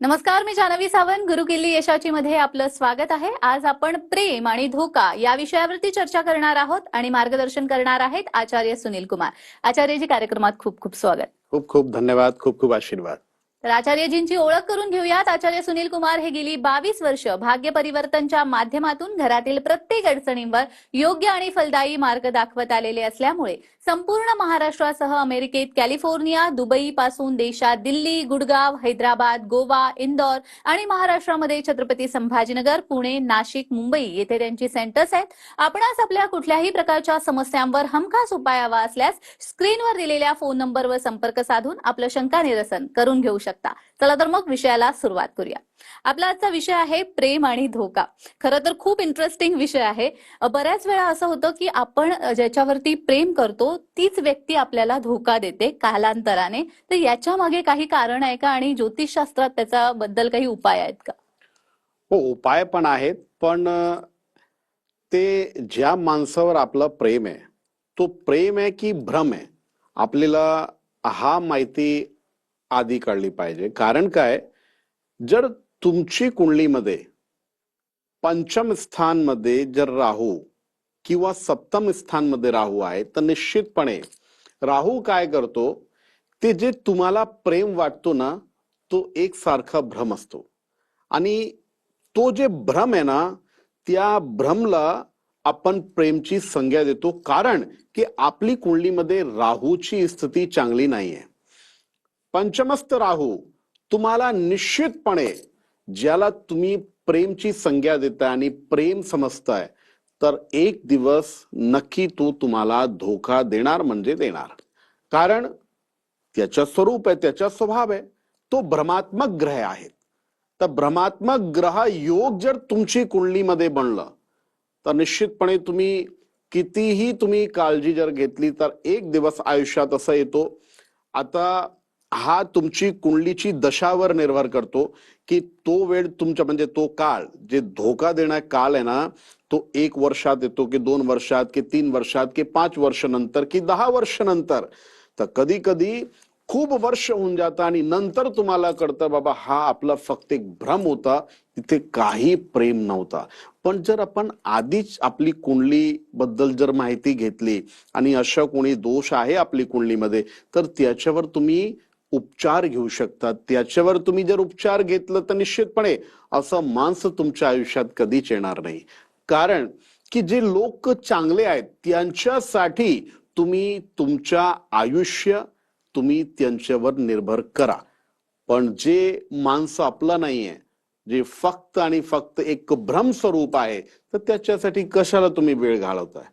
नमस्कार मी जानवी सावंत. गुरुकिल्ली यशाची मध्ये आपलं स्वागत आहे. आज आपण प्रेम आणि धोका या विषयावरती चर्चा करणार आहोत आणि मार्गदर्शन करणार आहेत आचार्य सुनील कुमार. आचार्यजी कार्यक्रमात खूप खूप स्वागत. खूप खूप धन्यवाद खूप खूप आशीर्वाद. तर आचार्यजींची ओळख करून घेऊयात. आचार्य सुनील कुमार हे गेली बावीस वर्ष भाग्य परिवर्तनच्या माध्यमातून घरातील प्रत्येक अडचणींवर योग्य आणि फलदायी मार्ग दाखवत आलेले असल्यामुळे संपूर्ण महाराष्ट्रासह अमेरिकेत कॅलिफोर्निया दुबई पासून देशात दिल्ली गुडगाव हैदराबाद गोवा इंदौर आणि महाराष्ट्रामध्ये छत्रपती संभाजीनगर पुणे नाशिक मुंबई येथे त्यांची सेंटर्स आहेत. आपणास आपल्या कुठल्याही प्रकारच्या समस्यांवर हमखास उपाय हवा असल्यास स्क्रीनवर दिलेल्या फोन नंबरवर संपर्क साधून आपलं शंका निरसन करून घेऊ शकता. चला तर मग विषयाला सुरुवात करूया. आपला आजचा विषय आहे प्रेम आणि धोका. खरं तर खूप इंटरेस्टिंग विषय आहे. बऱ्याच वेळा असं होतं की आपण ज्याच्यावरती प्रेम करतो तीच व्यक्ती आपल्याला धोका देते कालांतराने. तर याच्या मागे काही कारण आहे का? आणि ज्योतिषशास्त्रात त्याचा बद्दल काही उपाय आहेत का? हो उपाय पण आहेत. पण ते ज्या माणसावर आपलं प्रेम आहे तो प्रेम आहे की भ्रम आहे? आपल्याला हा माहिती आधी काढली पाहिजे. कारण काय? जर तुमची कुंडलीमध्ये पंचम स्थानमध्ये जर राहू किंवा सप्तम स्थानमध्ये राहू आहे तर निश्चितपणे राहू काय करतो? ते जे तुम्हाला प्रेम वाटतो ना तो एक सारखा भ्रम असतो. आणि तो जे भ्रम आहे ना त्या भ्रमला आपण प्रेमची संज्ञा देतो. कारण की आपली कुंडलीमध्ये राहूची स्थिती चांगली नाहीये. पंचमस्त राहू तुम्हाला निश्चितपणे ज्याला तुम्ही प्रेमची संज्ञा देताय आणि प्रेम समजताय तर एक दिवस नक्की तो तुम्हाला धोका देणार म्हणजे देणार. कारण त्याचं स्वरूप आहे त्याचा स्वभाव आहे तो भ्रमात्मक ग्रह आहेत. तर भ्रमात्मक ग्रह योग जर तुमची कुंडलीमध्ये बनलं तर निश्चितपणे तुम्ही कितीही तुम्ही काळजी जर घेतली तर एक दिवस आयुष्यात असं येतो. आता हा तुमची कुंडलीची दशावर निर्भर करतो. की तो वेळ तुमच्या म्हणजे तो काळ जे धोका देणारा काळ आहे ना तो एक वर्षात येतो की दोन वर्षात की तीन वर्षात की पाच वर्ष नंतर की दहा वर्ष नंतर तर कधी कधी खूप वर्ष होऊन जातं आणि नंतर तुम्हाला कळतं बाबा हा आपला फक्त एक भ्रम होता तिथे काही प्रेम नव्हता. पण जर आपण आधीच आपली कुंडली बद्दल जर माहिती घेतली आणि अशा कोणी दोष आहे आपली कुंडलीमध्ये तर त्याच्यावर तुम्ही उपचार घेऊ शकतात. त्याच्यावर तुम्ही जर उपचार घेतलं तर निश्चितपणे असं माणसं तुमच्या आयुष्यात कधीच येणार नाही. कारण की जे लोक चांगले आहेत त्यांच्यासाठी तुम्ही तुमच्या आयुष्य तुम्ही त्यांच्यावर निर्भर करा. पण जे माणसं आपलं नाहीये जे फक्त आणि फक्त एक भ्रम स्वरूप आहे तर त्याच्यासाठी कशाला तुम्ही वेळ घालवताय?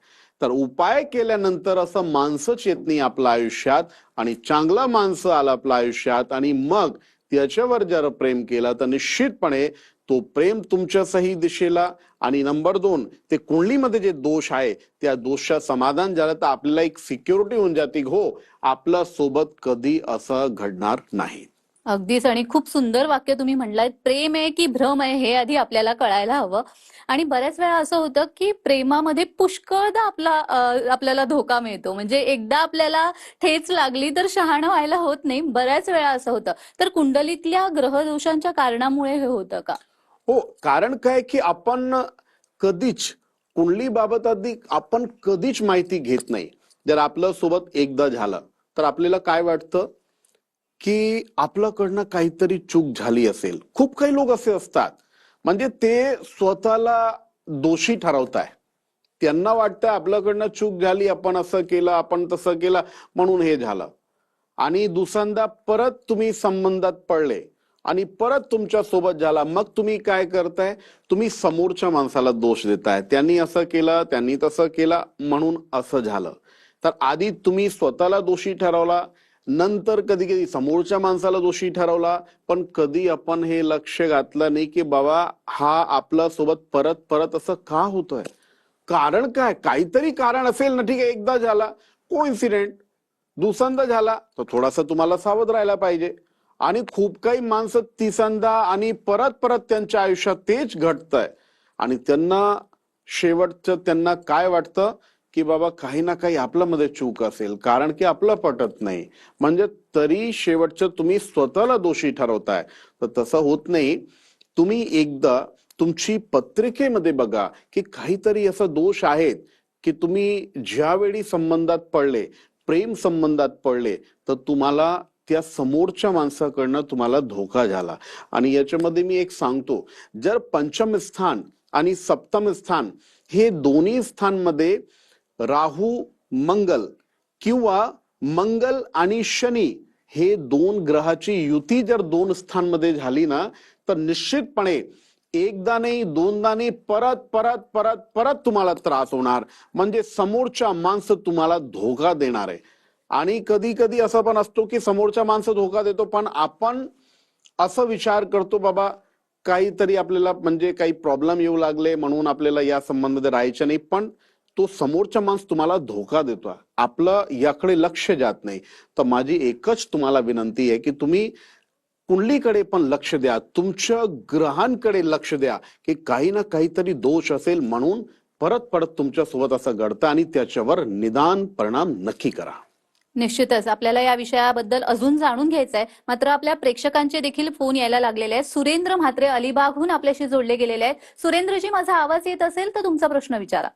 तर उपाय केल्यानंतर असं माणसंच येत नाही आपल्या आयुष्यात. आणि चांगला माणसं आला आपल्या आयुष्यात आणि मग त्याच्यावर जर प्रेम केला तर निश्चितपणे तो प्रेम तुमच्या सही दिशेला आणि नंबर दोन ते कुंडलीमध्ये जे दोष आहे त्या दोषच्या समाधान झालं तर आपल्याला एक सिक्युरिटी होऊन जाते हो आपल्यासोबत कधी असं घडणार नाही. अगदीच. आणि खूप सुंदर वाक्य तुम्ही म्हणलाय प्रेम आहे की भ्रम आहे हे आधी आपल्याला कळायला हवं. आणि बऱ्याच वेळा असं होतं की प्रेमामध्ये पुष्कळदा आपला आपल्याला धोका मिळतो. म्हणजे एकदा आपल्याला ठेच लागली तर शहाणं व्हायला होत नाही. बऱ्याच वेळा असं होतं. तर कुंडलीतल्या ग्रहदोषांच्या कारणामुळे हे होतं का? हो कारण काय की आपण कधीच कुंडली बाबत आधी आपण कधीच माहिती घेत नाही. जर आपल्यासोबत एकदा झालं तर आपल्याला काय वाटतं? की आपल्याकडनं काहीतरी चूक झाली असेल. खूप काही लोक असे असतात. म्हणजे ते स्वतःला दोषी ठरवताय. त्यांना वाटतं आपल्याकडनं चूक झाली आपण असं केलं आपण तसं केलं म्हणून हे झालं. आणि दुसऱ्यांदा परत तुम्ही संबंधात पडले आणि परत तुमच्यासोबत झाला. मग तुम्ही काय करताय? तुम्ही समोरच्या माणसाला दोष देताय. त्यांनी असं केलं त्यांनी तसं केलं म्हणून असं झालं. तर आधी तुम्ही स्वतःला दोषी ठरवला नंतर कधी कधी समोरच्या माणसाला दोषी ठरवला पण कधी आपण हे लक्ष घातलं नाही की बाबा हा आपल्यासोबत परत परत असं का होतोय? कारण काय? काहीतरी कारण असेल ना ठीक आहे एकदा झाला को इन्सिडेंट दुसऱ्यांदा झाला तर थोडासा तुम्हाला सावध राहायला पाहिजे. आणि खूप काही माणसं तिसंदा आणि परत परत त्यांच्या आयुष्यात तेच घडतंय. आणि त्यांना शेवटचं त्यांना काय वाटतं? की बाबा काही ना काही आपल्यामध्ये चूक असेल कारण की आपलं पटत नाही. म्हणजे तरी शेवटचं तुम्ही स्वतःला दोषी ठरवताय. तर तसं होत नाही. तुम्ही एकदा तुमची पत्रिकेमध्ये बघा की काहीतरी असं दोष आहेत की तुम्ही ज्यावेळी संबंधात पडले प्रेम संबंधात पडले तर तुम्हाला त्या समोरच्या माणसाकडनं तुम्हाला धोका झाला. आणि याच्यामध्ये मी एक सांगतो जर पंचम स्थान आणि सप्तम स्थान हे दोन्ही स्थानमध्ये राहू मंगल किंवा मंगल आणि शनी हे दोन ग्रहाची युती जर दोन स्थानमध्ये झाली ना तर निश्चितपणे एकदा नाही दोनदा नाही परत परत परत परत तुम्हाला त्रास होणार. म्हणजे समोरच्या माणसं तुम्हाला धोका देणार आहे. आणि कधी कधी असं पण असतो की समोरच्या माणसं धोका देतो पण आपण असं विचार करतो बाबा काहीतरी आपल्याला म्हणजे काही प्रॉब्लेम येऊ लागले म्हणून आपल्याला या संबंधात राहायचं नाही. पण तो समोरचा माणूस तुम्हाला धोका देतो. आपलं याकडे लक्ष जात नाही. तर माझी एकच तुम्हाला विनंती आहे की तुम्ही कुंडलीकडे पण लक्ष द्या. तुमच्या ग्रहांकडे लक्ष द्या की काही ना काहीतरी दोष असेल म्हणून परत परत तुमच्यासोबत असं घडतं आणि त्याच्यावर निदान परिणाम नक्की करा. निश्चितच. आपल्याला या विषयाबद्दल अजून जाणून घ्यायचं आहे मात्र आपल्या प्रेक्षकांचे देखील फोन यायला लागलेले आहेत. सुरेंद्र म्हात्रे अलिबागहून आपल्याशी जोडले गेलेले आहेत. सुरेंद्रजी माझा आवाज येत असेल तर तुमचा प्रश्न विचारा.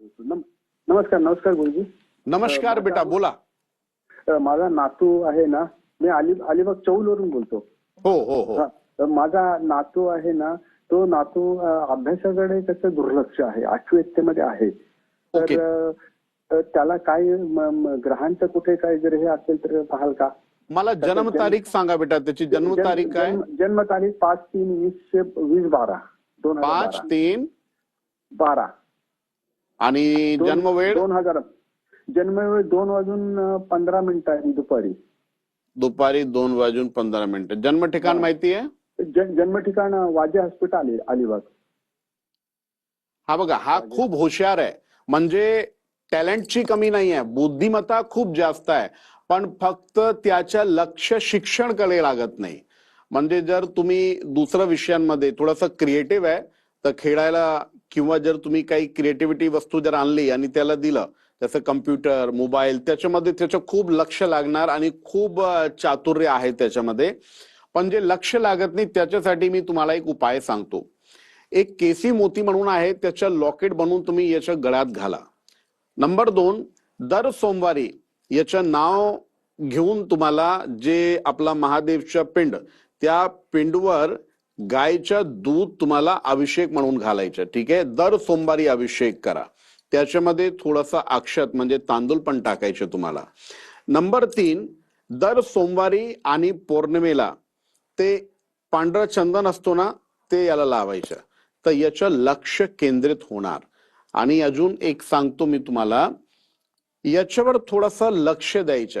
नमस्कार नमस्कार गुरुजी। नमस्कार बेटा बोला। माझा नातू आहे ना मी अली अलिबाग चौलवरून बोलतो. हो हो हो. माझा नातू आहे ना तो नातू अभ्यासाकडे त्याचं दुर्लक्ष आहे आठवी इयत्तेमध्ये आहे. तर त्याला काय ग्रहांचं कुठे काय जर हे असेल तर पाहाल का? मला जन्मतारीख सांगा बेटा त्याची जन्मतारीख जन्म- काय? जन्म- जन्मतारीख पाच तीन वीसशे वीस बारा दोन पाच तीन बारा. आणि जन्म वेळ? दोन हजार जन्मवेळ दोन वाजून पंधरा मिनिटं दुपारी. दुपारी दोन वाजून पंधरा मिनिटं. जन्म ठिकाण. माहिती आहे? जन- जन्म ठिकाण वाजे हॉस्पिटल अली अलिबाग. हा बघा हा खूप हुशार आहे. म्हणजे टॅलेंटची कमी नाही आहे. बुद्धिमत्ता खूप जास्त आहे. पण फक्त त्याच्या लक्ष शिक्षणकडे लागत नाही. म्हणजे जर तुम्ही दुसऱ्या विषयांमध्ये थोडस क्रिएटिव्ह आहे तर खेळायला किंवा जर तुम्ही काही क्रिएटिव्हिटी वस्तू जर आणली आणि त्याला दिलं जसं कम्प्युटर मोबाईल त्याच्यामध्ये त्याचं खूप लक्ष लागणार आणि खूप चातुर्य आहे त्याच्यामध्ये. पण जे लक्ष लागत नाही त्याच्यासाठी मी तुम्हाला एक उपाय सांगतो. एक केसी मोती म्हणून आहे त्याच्या लॉकेट बनवून तुम्ही याच्या गळ्यात घाला. नंबर दोन दर सोमवारी याचं नाव घेऊन तुम्हाला जे आपला महादेवच्या पिंड त्या पिंडवर गायचं दूध तुम्हाला अभिषेक म्हणून घालायचं ठीक आहे? दर सोमवारी अभिषेक करा. त्याच्यामध्ये थोडासा अक्षत म्हणजे तांदूळ पण टाकायचे तुम्हाला. नंबर तीन दर सोमवारी आणि पौर्णिमेला ते पांढरं चंदन असतो ना ते याला लावायचं. तर याचं लक्ष केंद्रित होणार. आणि अजून एक सांगतो मी तुम्हाला याच्यावर थोडंसं लक्ष द्यायचं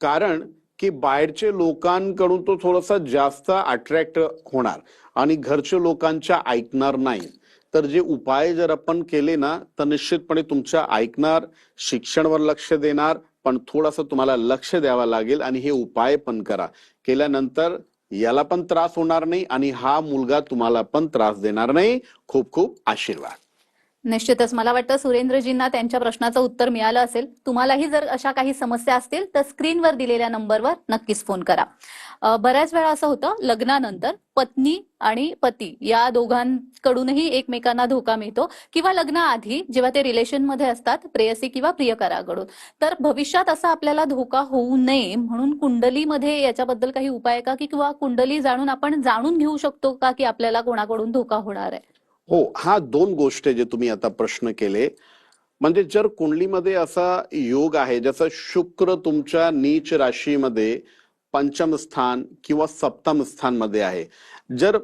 कारण की बाहेरचे लोकांकडून तो थोडासा जास्त अट्रॅक्ट होणार आणि घरच्या लोकांच्या ऐकणार नाही. तर जे उपाय जर आपण केले ना तर निश्चितपणे तुमच्या ऐकणार शिक्षणवर लक्ष देणार पण थोडासा तुम्हाला लक्ष द्यावं लागेल आणि हे उपाय पण करा. केल्यानंतर याला पण त्रास होणार नाही आणि हा मुलगा तुम्हाला पण त्रास देणार नाही. खूप खूप आशीर्वाद. निश्चितच. मला वाटतं सुरेंद्रजींना त्यांच्या प्रश्नाचं उत्तर मिळालं असेल. तुम्हालाही जर अशा काही समस्या असतील तर स्क्रीनवर दिलेल्या नंबरवर नक्कीच फोन करा. बऱ्याच वेळा असं होतं लग्नानंतर पत्नी आणि पती या दोघांकडूनही एकमेकांना धोका मिळतो किंवा लग्नाआधी जेव्हा ते रिलेशनमध्ये असतात प्रेयसी किंवा प्रियकराकडून तर भविष्यात असा आपल्याला धोका होऊ नये म्हणून कुंडलीमध्ये याच्याबद्दल काही उपाय का? की किंवा कुंडली जाणून आपण जाणून घेऊ शकतो का की आपल्याला कोणाकडून धोका होणार आहे? हो हा दोन गोष्ट जे तुम्ही आता प्रश्न केले. म्हणजे जर कुंडलीमध्ये असा योग आहे जसं शुक्र तुमच्या नीच राशीमध्ये पंचम स्थान किंवा सप्तम स्थानमध्ये आहे. जर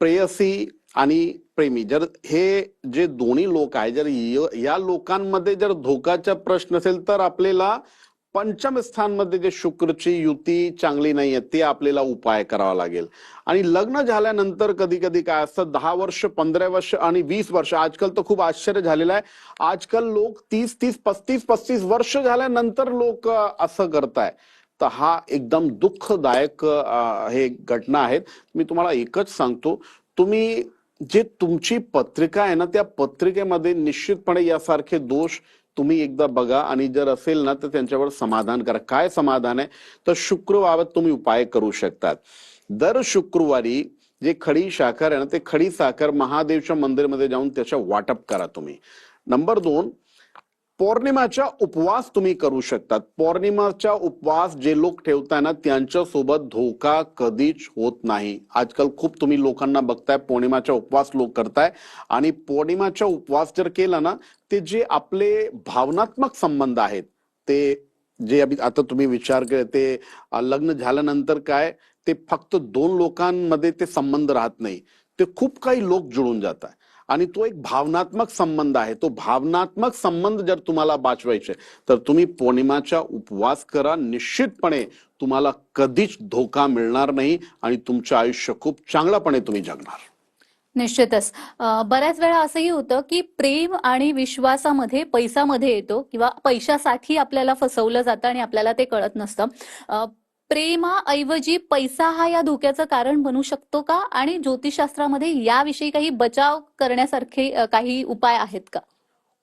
प्रेयसी आणि प्रेमी जर हे जे दोन्ही लोक आहे जर या लोकांमध्ये जर धोकाचा प्रश्न असेल तर आपल्याला पंचम स्थानमध्ये जे शुक्रची युती चांगली नाही आहे ते आपल्याला उपाय करावा लागेल. आणि लग्न झाल्यानंतर कधी कधी काय असतं दहा वर्ष पंधरा वर्ष आणि वीस वर्ष आजकाल तर खूप आश्चर्य झालेलं आहे. आजकाल लोक तीस तीस पस्तीस पस्तीस वर्ष झाल्यानंतर लोक असं करताय. तर हा एकदम दुःखदायक हे घटना आहेत. मी तुम्हाला एकच सांगतो. तुम्ही जे तुमची पत्रिका आहे ना त्या पत्रिकेमध्ये निश्चितपणे यासारखे दोष तुम्ही एकदा बघा आणि जर असेल ना तर त्यांच्यावर समाधान करा. काय समाधान आहे? तर शुक्रबाबत तुम्ही उपाय करू शकतात. दर शुक्रवारी जे खडी साखर आहे ना ते खडी साखर महादेवच्या मंदिरमध्ये जाऊन त्याच्या वाटप करा तुम्ही. नंबर दोन पौर्णिमाचा उपवास तुम्ही करू शकतात. पौर्णिमाचा उपवास जे लोक ठेवताय ना त्यांच्यासोबत धोका कधीच होत नाही. आजकाल खूप तुम्ही लोकांना बघताय पौर्णिमाचा उपवास लोक करताय. आणि पौर्णिमाचा उपवास जर केला ना ते जे आपले भावनात्मक संबंध आहेत ते जे आता तुम्ही विचार केले ते लग्न झाल्यानंतर काय ते फक्त दोन लोकांमध्ये ते संबंध राहत नाही. ते खूप काही लोक जुळून जातात आणि तो एक भावनात्मक संबंध आहे. तो भावनात्मक संबंध जर तुम्हाला वाचवायचे तर तुम्ही पौर्णिमाचा उपवास करा. निश्चितपणे तुम्हाला कधीच धोका मिळणार नाही आणि तुमचं आयुष्य खूप चांगल्यापणे तुम्ही जगणार. निश्चितच. बऱ्याच वेळा असंही होतं की प्रेम आणि विश्वासामध्ये पैसा मध्ये येतो किंवा पैशासाठी आपल्याला फसवलं जातं आणि आपल्याला ते कळत नसतं. प्रेमाऐवजी पैसा हा या धोक्याचं कारण बनू शकतो का? आणि ज्योतिषशास्त्रामध्ये याविषयी काही बचाव करण्यासारखे काही उपाय आहेत का?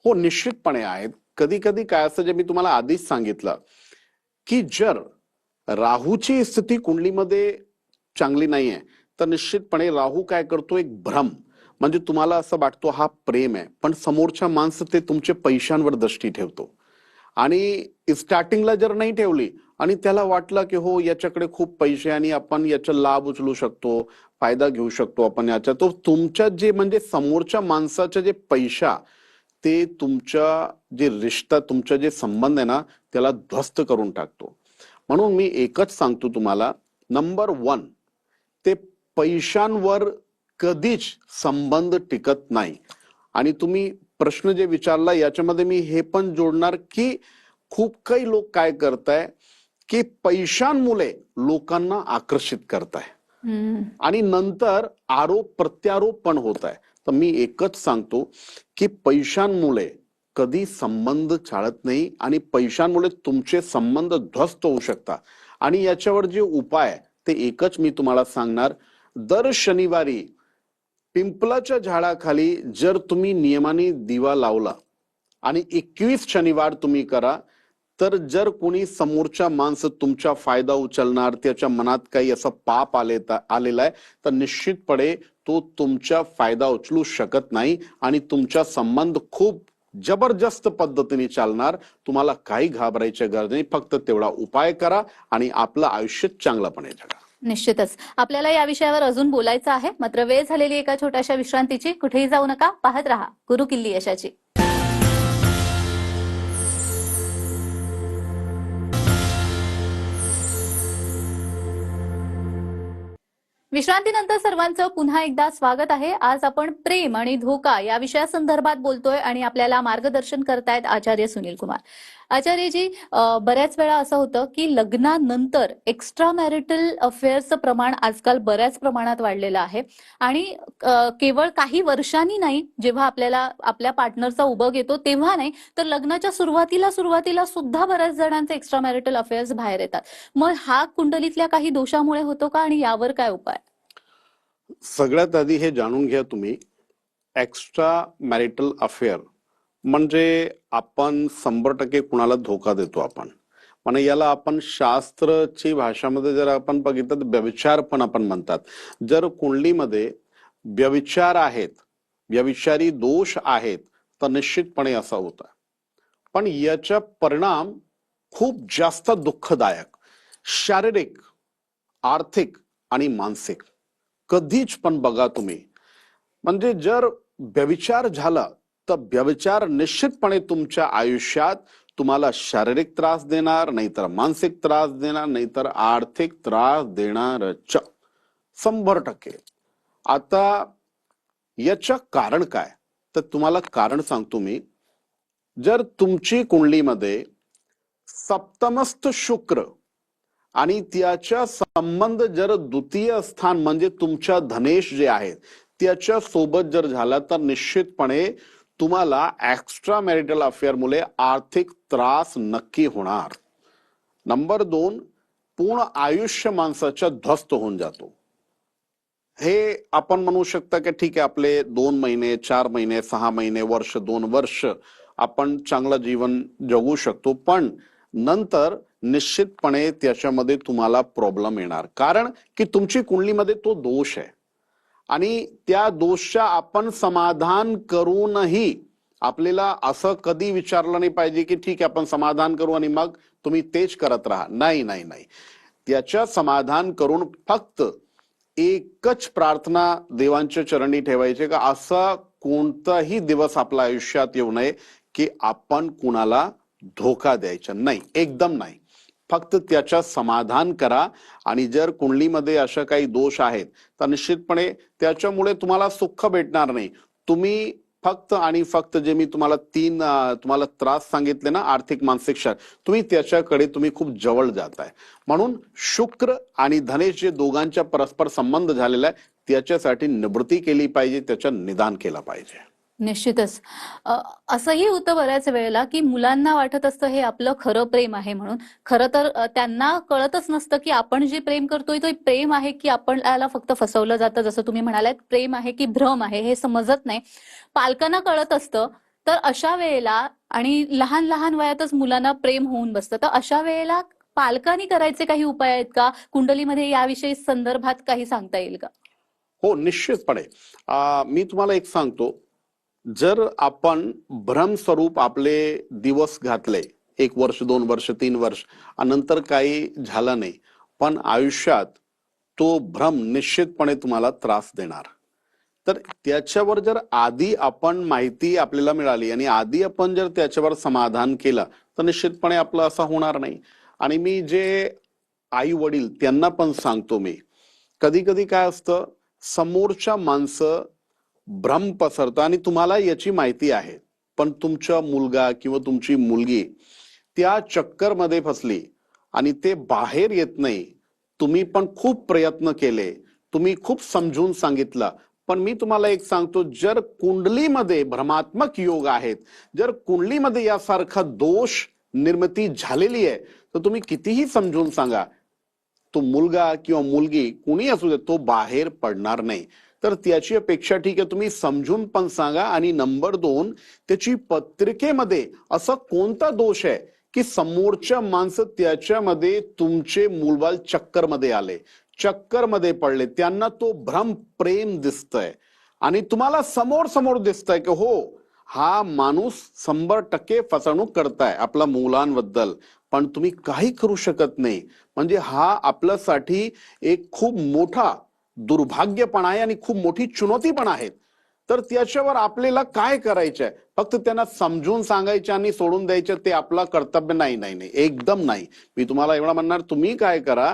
हो निश्चितपणे आहेत. कधी कधी काय असतं जे मी तुम्हाला आधीच सांगितलं की जर राहूची स्थिती कुंडलीमध्ये चांगली नाहीये तर निश्चितपणे राहू काय करतो? एक भ्रम. म्हणजे तुम्हाला असं वाटतो हा प्रेम आहे पण समोरच्या माणसं ते तुमचे पैशांवर दृष्टी ठेवतो. आणि स्टार्टिंगला जर नाही ठेवली आणि त्याला वाटलं की हो याच्याकडे खूप पैसे आणि आपण याचा लाभ उचलू शकतो फायदा घेऊ शकतो आपण याचा. तो तुमच्या जे म्हणजे समोरच्या माणसाच्या जे पैसा ते तुमच्या जे रिश्ता तुमच्या जे संबंध आहे ना त्याला ध्वस्त करून टाकतो. म्हणून मी एकच सांगतो तुम्हाला नंबर वन ते पैशांवर कधीच संबंध टिकत नाही. आणि तुम्ही प्रश्न जे विचारला याच्यामध्ये मी हे पण जोडणार की खूप काही लोक काय करताय की पैशांमुळे लोकांना आकर्षित करताय. आणि नंतर आरोप प्रत्यारोप पण होत आहे तर मी एकच सांगतो की पैशांमुळे कधी संबंध चाळत नाही आणि पैशांमुळे तुमचे संबंध ध्वस्त होऊ शकतात. आणि याच्यावर जे उपाय ते एकच मी तुम्हाला सांगणार. दर शनिवारी पिंपलाच्या झाडाखाली जर तुम्ही नियमाने दिवा लावला आणि एकवीस शनिवार तुम्ही करा तर जर कोणी समोरच्या माणसं तुमचा फायदा उचलणार त्याच्या मनात काही असं पाप आले आलेला आहे तर निश्चितपणे तो तुमचा फायदा उचलू शकत नाही आणि तुमचा संबंध खूप जबरदस्त पद्धतीने चालणार. तुम्हाला काही घाबरायची गरज नाही फक्त तेवढा उपाय करा आणि आपलं आयुष्य चांगलंपणे जगा. निश्चितच. आपल्याला या विषयावर अजून बोलायचं आहे. मात्र वेळ झालेली एका छोट्याशा विश्रांतीची. कुठेही जाऊ नका पाहत रहा. गुरु किल्ली यशाची. विश्रांतीनंतर सर्वांचं पुन्हा एकदा स्वागत आहे. आज आपण प्रेम आणि धोका या विषयासंदर्भात बोलतोय आणि आपल्याला मार्गदर्शन करतायत आचार्य सुनील कुमार. आचार्यजी बऱ्याच वेळा असं होतं की लग्नानंतर एक्स्ट्रा मॅरिटल अफेअर्सचं प्रमाण आजकाल बऱ्याच प्रमाणात वाढलेलं आहे. आणि केवळ काही वर्षांनी नाही जेव्हा आपल्याला आपल्या पार्टनरचा उभं येतो तेव्हा नाही तर लग्नाच्या सुरुवातीला सुरुवातीला सुद्धा बऱ्याच जणांचे एक्स्ट्रा मॅरिटल अफेअर्स बाहेर येतात. मग हा कुंडलीतल्या काही दोषामुळे होतो का आणि यावर काय उपाय? सगळ्यात आधी हे जाणून घ्या तुम्ही. एक्स्ट्रा मॅरिटल अफेअर म्हणजे आपण शंभर टक्के कुणाला धोका देतो आपण. म्हणजे याला आपण शास्त्रची भाषामध्ये जर आपण बघितलं तर व्यविचार पण आपण म्हणतात. जर कुंडलीमध्ये व्यविचार आहेत व्यविचारी दोष आहेत तर निश्चितपणे असा होता. पण याचा परिणाम खूप जास्त दुःखदायक शारीरिक आर्थिक आणि मानसिक. कधीच पण बघा तुम्ही. म्हणजे जर व्यविचार झाला तर व्यभिचार निश्चितपणे तुमच्या आयुष्यात तुम्हाला शारीरिक त्रास देणार नाहीतर मानसिक त्रास देणार नाहीतर आर्थिक त्रास देणारच. शंभर टक्के. आता याचं कारण काय? तर तुम्हाला कारण सांगतो मी. जर तुमची कुंडलीमध्ये सप्तमस्थ शुक्र आणि त्याच्या संबंध जर द्वितीय स्थान म्हणजे तुमच्या धनेश जे आहेत त्याच्या सोबत जर झाला तर निश्चितपणे तुम्हाला एक्स्ट्रा मॅरिटल अफेअर मुळे आर्थिक त्रास नक्की होणार. नंबर दोन पूर्ण आयुष्य माणसाच्या ध्वस्त होऊन जातो. हे आपण म्हणू शकता की ठीक आहे आपले दोन महिने चार महिने सहा महिने वर्ष दोन वर्ष आपण चांगलं जीवन जगू शकतो पण नंतर निश्चितपणे त्याच्यामध्ये तुम्हाला प्रॉब्लेम येणार. कारण की तुमची कुंडलीमध्ये तो दोष आहे. आणि त्या दोषच्या आपण समाधान करूनही आपल्याला असं कधी विचारलं नाही पाहिजे की ठीक आहे आपण समाधान करू आणि मग तुम्ही तेच करत राहा. नाही नाही नाही. त्याच्या समाधान करून फक्त एकच प्रार्थना देवांच्या चरणी ठेवायचे का असा कोणताही दिवस आपल्या आयुष्यात येऊ नये की आपण कुणाला धोका द्यायचा नाही. एकदम नाही. फक्त त्याच्या समाधान करा. आणि जर कुंडलीमध्ये अशा काही दोष आहेत तर निश्चितपणे त्याच्यामुळे तुम्हाला सुख भेटणार नाही. तुम्ही फक्त आणि फक्त जे मी तुम्हाला तीन तुम्हाला त्रास सांगितले ना आर्थिक मानसिक क्षण तुम्ही त्याच्याकडे तुम्ही खूप जवळ जाताय. म्हणून शुक्र आणि धनेश जे दोघांच्या परस्पर संबंध झालेला आहे त्याच्यासाठी निवृत्ती केली पाहिजे त्याचं निदान केलं पाहिजे. निश्चितच. असंही होतं बऱ्याच वेळेला की मुलांना वाटत असतं हे आपलं खरं प्रेम आहे म्हणून. खरं तर त्यांना कळतच नसतं की आपण जे प्रेम करतोय ते प्रेम आहे की आपल्याला फक्त फसवलं जातं. जसं तुम्ही म्हणालात प्रेम आहे की भ्रम आहे हे समजत नाही. पालकांना कळत असतं. तर अशा वेळेला आणि लहान लहान वयातच मुलांना प्रेम होऊन बसतं. तर अशा वेळेला पालकांनी करायचे काही उपाय आहेत का? कुंडलीमध्ये याविषयी संदर्भात काही सांगता येईल का? हो निश्चितपणे. मी तुम्हाला एक सांगतो. जर आपण भ्रमस्वरूप आपले दिवस घातले एक वर्ष दोन वर्ष तीन वर्ष आणि नंतर काही झालं नाही पण आयुष्यात तो भ्रम निश्चितपणे तुम्हाला त्रास देणार. तर त्याच्यावर जर आधी आपण माहिती आपल्याला मिळाली आणि आधी आपण जर त्याच्यावर समाधान केलं तर निश्चितपणे आपलं असं होणार नाही. आणि मी जे आई वडील त्यांना पण सांगतो मी कधी कधी काय असतं समोरच्या माणसं भ्रम पसरतो आणि तुम्हाला याची माहिती आहे. पण तुमचा मुलगा किंवा तुमची मुलगी त्या चक्करमध्ये फसली आणि ते बाहेर येत नाही. तुम्ही पण खूप प्रयत्न केले. तुम्ही खूप समजून सांगितलं. पण मी तुम्हाला एक सांगतो जर कुंडलीमध्ये भ्रमात्मक योग आहेत जर कुंडलीमध्ये यासारखा दोष निर्मिती झालेली आहे तर तुम्ही कितीही समजून सांगा. तो मुलगा किंवा मुलगी कुणी असू दे तो बाहेर पडणार नाही. तर त्याची अपेक्षा ठीक आहे. तुम्ही समजून पण सांगा आणि नंबर दोन त्याची पत्रिकेमध्ये असा कोणता दोष आहे की समोरच्या माणसं त्याच्यामध्ये तुमचे मूलबाल चक्करमध्ये आले चक्करमध्ये पडले त्यांना तो भ्रम प्रेम दिसतंय. आणि तुम्हाला समोर समोर दिसतंय की हो हा माणूस शंभर टक्के फसवणूक करताय आपल्या मुलांबद्दल. पण तुम्ही काही करू शकत नाही. म्हणजे हा आपल्यासाठी एक खूप मोठा दुर्भाग्यपणा आहे आणि खूप मोठी चुनौती पण आहेत तर त्याच्यावर आपल्याला काय करायचंय? फक्त त्यांना समजून सांगायचे आणि सोडून द्यायचं ते आपला कर्तव्य नाही नाही नाही एकदम नाही. मी तुम्हाला एवढं म्हणणार तुम्ही काय करा?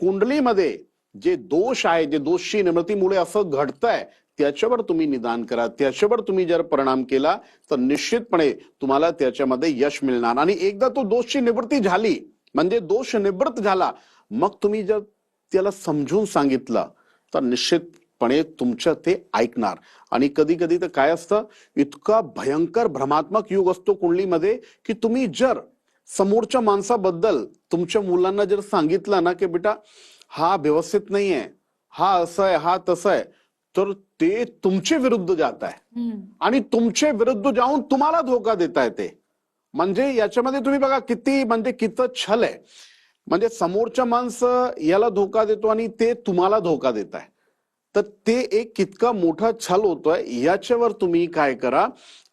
कुंडलीमध्ये जे दोष आहे जे दोषी निवृत्तीमुळे असं घडतंय त्याच्यावर तुम्ही निदान करा. त्याच्यावर तुम्ही जर परिणाम केला तर निश्चितपणे तुम्हाला त्याच्यामध्ये यश मिळणार. आणि एकदा तो दोषची निवृत्ती झाली म्हणजे दोष निवृत्त झाला मग तुम्ही जर त्याला समजून सांगितलं तर निश्चितपणे तुमचं ते ऐकणार. आणि कधी कधी तर काय असतं इतका भयंकर भ्रमात्मक युग असतो कुंडलीमध्ये की तुम्ही जर समोरच्या माणसाबद्दल तुमच्या मुलांना जर सांगितलं ना की बेटा हा व्यवस्थित नाहीये हा असं आहे हा तसं आहे तर ते तुमचे विरुद्ध जात आहे. आणि तुमचे विरुद्ध जाऊन तुम्हाला धोका देताय ते. म्हणजे याच्यामध्ये तुम्ही बघा किती म्हणजे किती छल आहे. म्हणजे समोरच्या माणसं याला धोका देतो आणि ते तुम्हाला धोका देत आहे. तर ते एक कितका मोठा छल होतोय याच्यावर तुम्ही काय करा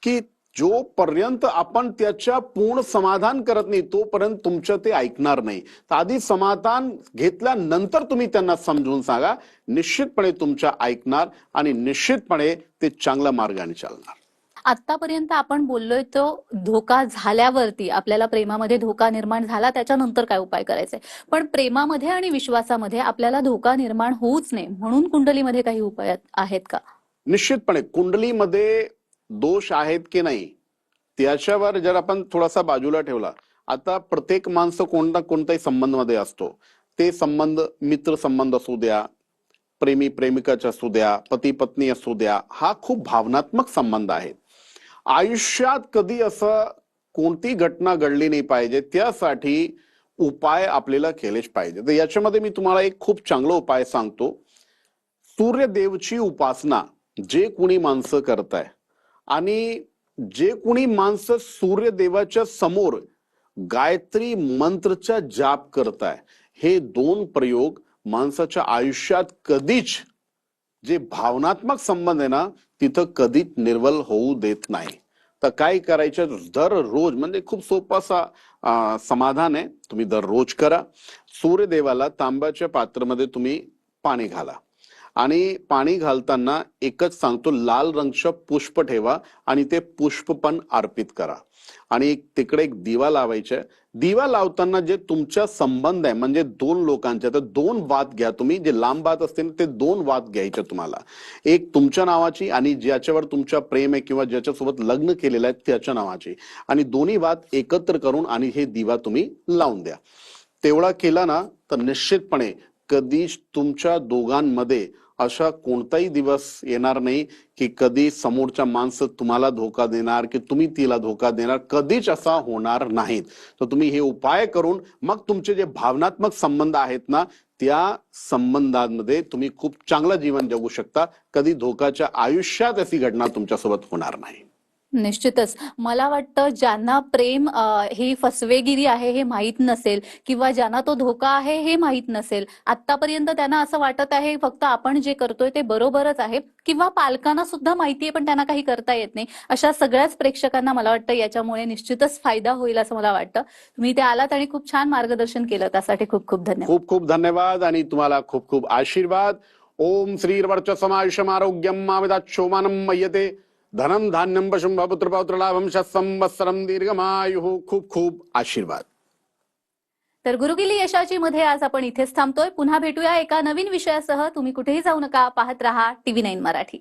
की जोपर्यंत आपण त्याच्या पूर्ण समाधान करत नाही तोपर्यंत तुमचं ते ऐकणार नाही. तर आधी समाधान घेतल्यानंतर तुम्ही त्यांना समजून सांगा निश्चितपणे तुमच्या ऐकणार आणि निश्चितपणे ते चांगल्या मार्गाने चालणार. आतापर्यंत आपण बोललोय तो धोका झाल्यावरती आपल्याला प्रेमामध्ये धोका निर्माण झाला त्याच्यानंतर काय उपाय करायचे? पण प्रेमामध्ये आणि विश्वासामध्ये आपल्याला धोका निर्माण होऊच नये म्हणून कुंडलीमध्ये काही उपाय आहेत का? निश्चितपणे कुंडलीमध्ये दोष आहेत की नाही त्याच्यावर जर आपण थोडासा बाजूला ठेवला आता प्रत्येक माणसं कोणता कोणत्याही संबंधमध्ये असतो. ते संबंध मित्र संबंध असू द्या प्रेमी प्रेमिकाचे असू द्या पती पत्नी असू द्या हा खूप भावनात्मक संबंध आहे आयुष्यात कधी असं कोणती घटना घडली नाही पाहिजे त्यासाठी उपाय आपल्याला केलेच पाहिजे. तर याच्यामध्ये मी तुम्हाला एक खूप चांगला उपाय सांगतो. सूर्यदेवची उपासना जे कुणी माणसं करताय आणि जे कुणी माणसं सूर्यदेवाच्या समोर गायत्री मंत्रचा जाप करताय हे दोन प्रयोग माणसाच्या आयुष्यात कधीच जे भावनात्मक संबंध आहे ना तिथं कधीच निर्वल होऊ देत नाही. तर काय करायचं? दररोज म्हणजे खूप सोपासा समाधान आहे. तुम्ही दररोज करा. सूर्यदेवाला तांब्याच्या पात्रामध्ये तुम्ही पाणी घाला. आणि पाणी घालताना एकच सांगतो लाल रंगचं पुष्प ठेवा आणि ते पुष्प पण अर्पित करा. आणि एक तिकडे एक दिवा लावायचा. दिवा लावताना जे तुमच्या संबंध आहे म्हणजे दोन लोकांचे तर दोन वाद घ्या तुम्ही. जे लांब वाद असतील ते दोन वाद घ्यायचे तुम्हाला. एक तुमच्या नावाची आणि ज्याच्यावर तुमच्या प्रेम आहे किंवा ज्याच्यासोबत लग्न केलेलं आहे त्याच्या नावाची. आणि दोन्ही वाद एकत्र करून आणि हे दिवा तुम्ही लावून द्या. तेवढा केला ना तर निश्चितपणे कधीच तुमच्या दोघांमध्ये अशा कोणताही दिवस येणार नाही की कधी समोरच्या माणसं तुम्हाला धोका देणार की तुम्ही तिला धोका देणार. कधीच असा होणार नाहीत. तर तुम्ही हे उपाय करून मग तुमचे जे भावनात्मक संबंध आहेत ना त्या संबंधांमध्ये तुम्ही खूप चांगलं जीवन जगू शकता. कधी धोकाच्या आयुष्यात अशी घटना तुमच्यासोबत होणार नाही. निश्चितच. मला वाटतं ज्यांना प्रेम ही फसवेगिरी आहे हे माहीत नसेल किंवा ज्यांना तो धोका आहे हे माहीत नसेल आतापर्यंत त्यांना असं वाटत आहे फक्त आपण जे करतोय ते बरोबरच आहे किंवा पालकांना सुद्धा माहिती आहे पण त्यांना काही करता येत नाही. अशा सगळ्याच प्रेक्षकांना मला वाटतं याच्यामुळे निश्चितच फायदा होईल असं मला वाटतं. तुम्ही ते आलात आणि खूप छान मार्गदर्शन केलं त्यासाठी खूप खूप धन्यवाद. खूप खूप धन्यवाद आणि तुम्हाला खूप खूप आशीर्वाद. ओम श्रीर्वर्च समायुषम आरोग्यम माविदाक्षोमानम मय्यते. धनम धान्यम पशुम पुत्र पौत्र लाभम संवत्सरम दीर्घमायु खूप खूप आशीर्वाद. तर गुरुगिली यशाची मध्ये आज आपण इथेच थांबतोय. पुन्हा भेटूया एका नवीन विषयासह. तुम्ही कुठेही जाऊ नका. पाहत रहा टीव्ही नाईन मराठी.